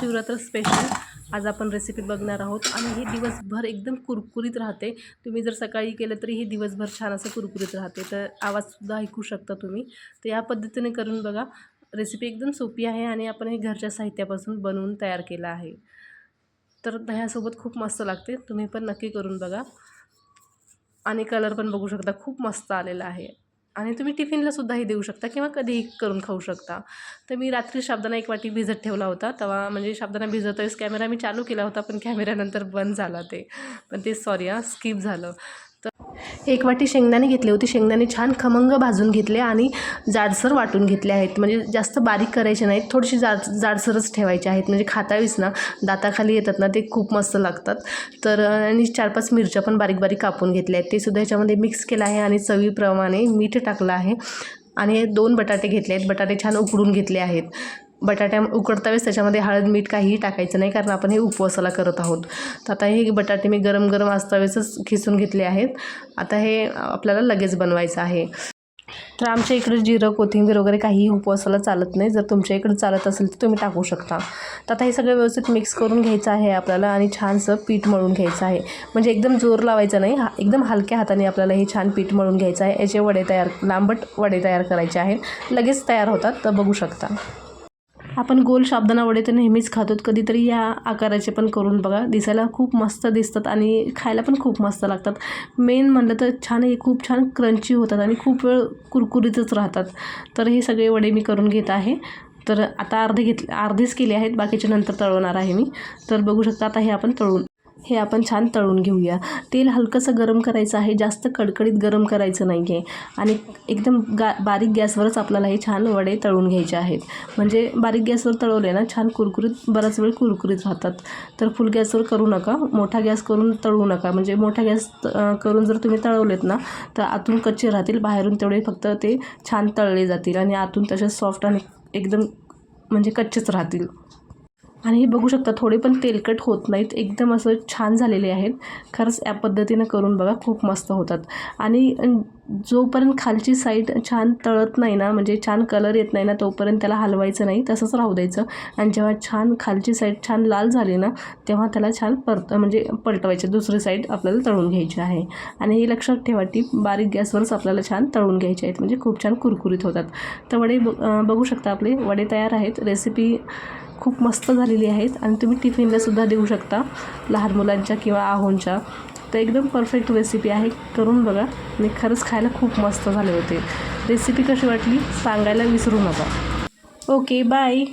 Shivratri special आज आपण recipe बघणार आहोत. आणि हे दिवसभर एकदम कुरकुरीत राहते. तुम्ही जर सकाळी केलं तरी हे दिवसभर छान असं कुरकुरीत राहते. तर आवाजसुद्धा ऐकू शकता तुम्ही. तर या पद्धतीने करून बघा. रेसिपी एकदम सोपी आहे आणि आपण हे घरच्या साहित्यापासून बनवून तयार केलं आहे. तर दह्यासोबत खूप मस्त लागते. तुम्ही पण नक्की करून बघा. आणि कलर पण बघू शकता. खूप मस्त आलेला आहे. आणि तुम्ही टिफिनलासुद्धाही देऊ शकता किंवा कधीही करून खाऊ शकता. तर मी रात्री शाबदाना एक वाटी भिजत ठेवला होता. तेव्हा म्हणजे शाबदाना भिजत कॅमेरा मी चालू केला होता पण कॅमेऱ्यानंतर बंद झाला ते. पण ते सॉरी हां स्किप झालं. एक वाटी शेंगदाणे घेतले होते. शेंगदाणे छान खमंग भाजून घेतले आणि जाडसर वाटून घेतले आहेत. म्हणजे जास्त बारीक करायचे नाहीत. थोडीशी जाड जाडसरच ठेवायचे आहेत. म्हणजे खातावीस ना दाताखाली येतात ना ते खूप मस्त लागतात. तर आणि चार पाच मिरच्या पण बारीक बारीक कापून घेतल्या आहेत. ते सुद्धा ह्याच्यामध्ये मिक्स केलं आहे आणि चवीप्रमाणे मीठ टाकलं आहे. आणि दोन बटाटे घेतले आहेत. बटाटे छान उकडून घेतले आहेत. बटाट्या उकडता वेळेस त्याच्यामध्ये हळद मीठ काहीही टाकायचं नाही कारण आपण हे उपवासाला करत आहोत. तर आता हे बटाटे मी गरम गरम असतावेळेसच खिसून घेतले आहेत. आता हे आपल्याला लगेच बनवायचं आहे. तर आमच्या इकडे जिरं कोथिंबीर वगैरे काहीही उपवासाला चालत नाही. जर तुमच्या इकडे चालत असेल तर तुम्ही टाकू शकता. तर आता हे सगळं व्यवस्थित मिक्स करून घ्यायचं आहे आपल्याला आणि छानसं पीठ मळून घ्यायचं आहे. म्हणजे एकदम जोर लावायचं नाही हा एकदम हलक्या हाताने आपल्याला हे छान पीठ मळून घ्यायचं आहे. याचे वडे तयार लांबट वडे तयार करायचे आहेत. लगेच तयार होतात तर बघू शकता. आपण गोल शाबदाना वडे तर नेहमीच खातो. कधीतरी या आकाराचे पण करून बघा. दिसायला खूप मस्त दिसतात आणि खायला पण खूप मस्त लागतात. मेन म्हणलं तर छान हे खूप छान क्रंची होतात आणि खूप वेळ कुरकुरीतच राहतात. तर हे सगळे वडे मी करून घेत आहे. तर आता अर्धे घेतले अर्धेच केले आहेत. बाकीचे नंतर तळवणार आहे मी. तर बघू शकता आता हे आपण तळून हे आपण छान तळून घेऊया. तेल हलकंसं गरम करायचं आहे. जास्त कडकडीत गरम करायचं नाही आहे आणि एकदम गा बारीक गॅसवरच आपल्याला हे छान वडे तळून घ्यायचे आहेत. म्हणजे बारीक गॅसवर तळवले ना छान कुरकुरीत बराच वेळ कुरकुरीत राहतात. तर फुल गॅसवर करू नका. मोठा गॅस करून तळू नका. म्हणजे मोठा गॅस करून जर तुम्ही तळवलेत ना तर आतून कच्चे राहतील. बाहेरून तेवढे फक्त ते छान तळले जातील. आणि आतून तसेच सॉफ्ट आणि एकदम म्हणजे कच्चेच राहतील. आणि हे बघू शकता थोडे पण तेलकट होत नाहीत. एकदम असं छान झालेले आहेत. खरंच या पद्धतीनं करून बघा खूप मस्त होतात. आणि जोपर्यंत खालची साईड छान तळत नाही ना म्हणजे छान कलर येत नाही ना तोपर्यंत त्याला हलवायचं नाही. तसंच राहू द्यायचं. आणि जेव्हा छान खालची साईड छान लाल झाली ना तेव्हा त्याला छान परत म्हणजे पलटवायचं. दुसरी साईड आपल्याला तळून घ्यायची आहे. आणि हे लक्षात ठेवा ती बारीक गॅसवरच आपल्याला छान तळून घ्यायचे आहेत. म्हणजे खूप छान कुरकुरीत होतात. तर वडे बघू शकता आपले. वडे तयार आहेत. रेसिपी खूप मस्त झालेली आहेत आणि तुम्ही टिफिनलासुद्धा देऊ शकता लहान मुलांच्या किंवा आहोंच्या. तर एकदम परफेक्ट रेसिपी आहे. करून बघा. आणि खरंच खायला खूप मस्त झाले होते. रेसिपी कशी वाटली? सांगायला विसरू नका. Okay bye